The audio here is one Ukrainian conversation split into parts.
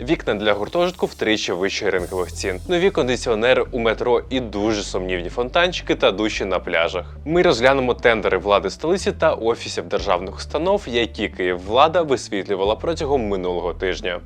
Вікна для гуртожитку втричі вище ринкових цін. Нові кондиціонери у метро і дуже сумнівні фонтанчики та душі на пляжах. Ми розглянемо тендери влади столиці та офісів державних установ, які Київвлада висвітлювала протягом минулого тижня.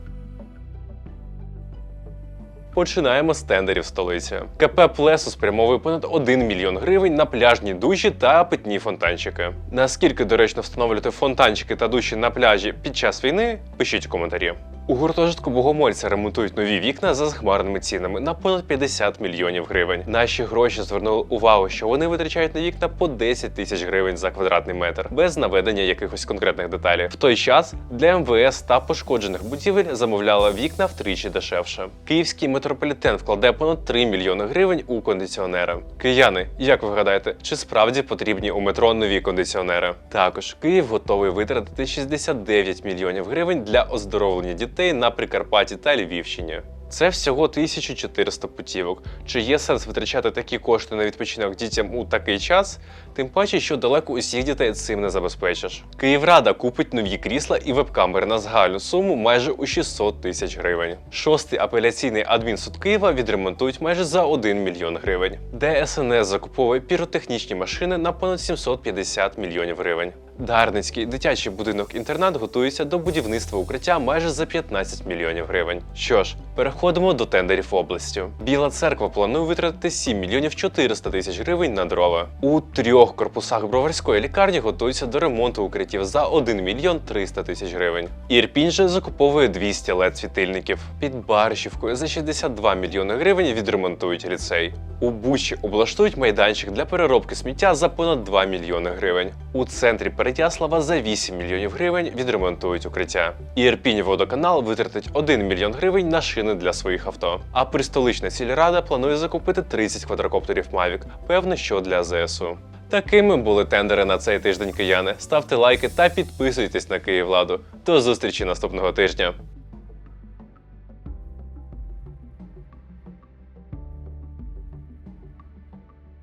Починаємо з тендерів столиці. КП Плесо спрямовує понад 1 мільйон гривень на пляжні душі та питні фонтанчики. Наскільки доречно встановлювати фонтанчики та душі на пляжі під час війни? Пишіть в коментарі. У гуртожитку Богомольця ремонтують нові вікна за захмарними цінами на понад 50 мільйонів гривень. Наші гроші звернули увагу, що вони витрачають на вікна по 10 тисяч гривень за квадратний метр, без наведення якихось конкретних деталей. В той час для МВС та пошкоджених будівель замовляла вікна втричі дешевше. Київський метрополітен вкладе понад 3 мільйони гривень у кондиціонери. Кияни, як ви гадаєте, чи справді потрібні у метро нові кондиціонери? Також Київ готовий витратити 69 мільйонів гривень для оздоровлення дітей на Прикарпатті та Львівщині. Це всього 1400 путівок. Чи є сенс витрачати такі кошти на відпочинок дітям у такий час? Тим паче, що далеко усіх дітей цим не забезпечиш. Київрада купить нові крісла і веб-камери на загальну суму майже у 600 тисяч гривень. Шостий апеляційний адмінсуд Києва відремонтують майже за 1 мільйон гривень. ДСНС закуповує піротехнічні машини на понад 750 мільйонів гривень. Дарницький дитячий будинок-інтернат готується до будівництва укриття майже за 15 мільйонів гривень. Що ж, переходимо до тендерів областю. Біла церква планує витратити 7 мільйонів 400 тисяч гривень на дрова. У трьох корпусах броварської лікарні готуються до ремонту укриттів за 1 мільйон 300 тисяч гривень. Ірпінь же закуповує 200 led світильників. Під Баришівкою за 62 мільйони гривень відремонтують ліцей. У Бучі облаштують майданчик для переробки сміття за понад 2 мільйони гривень. У центрі Перетяслава за 8 мільйонів гривень відремонтують укриття. Ірпінь водоканал витратить 1 мільйон гривень на шини для своїх авто. А пристолична сільрада планує закупити 30 квадрокоптерів Mavic, певно, що для ЗСУ. Такими були тендери на цей тиждень кияни. Ставте лайки та підписуйтесь на Київладу. До зустрічі наступного тижня.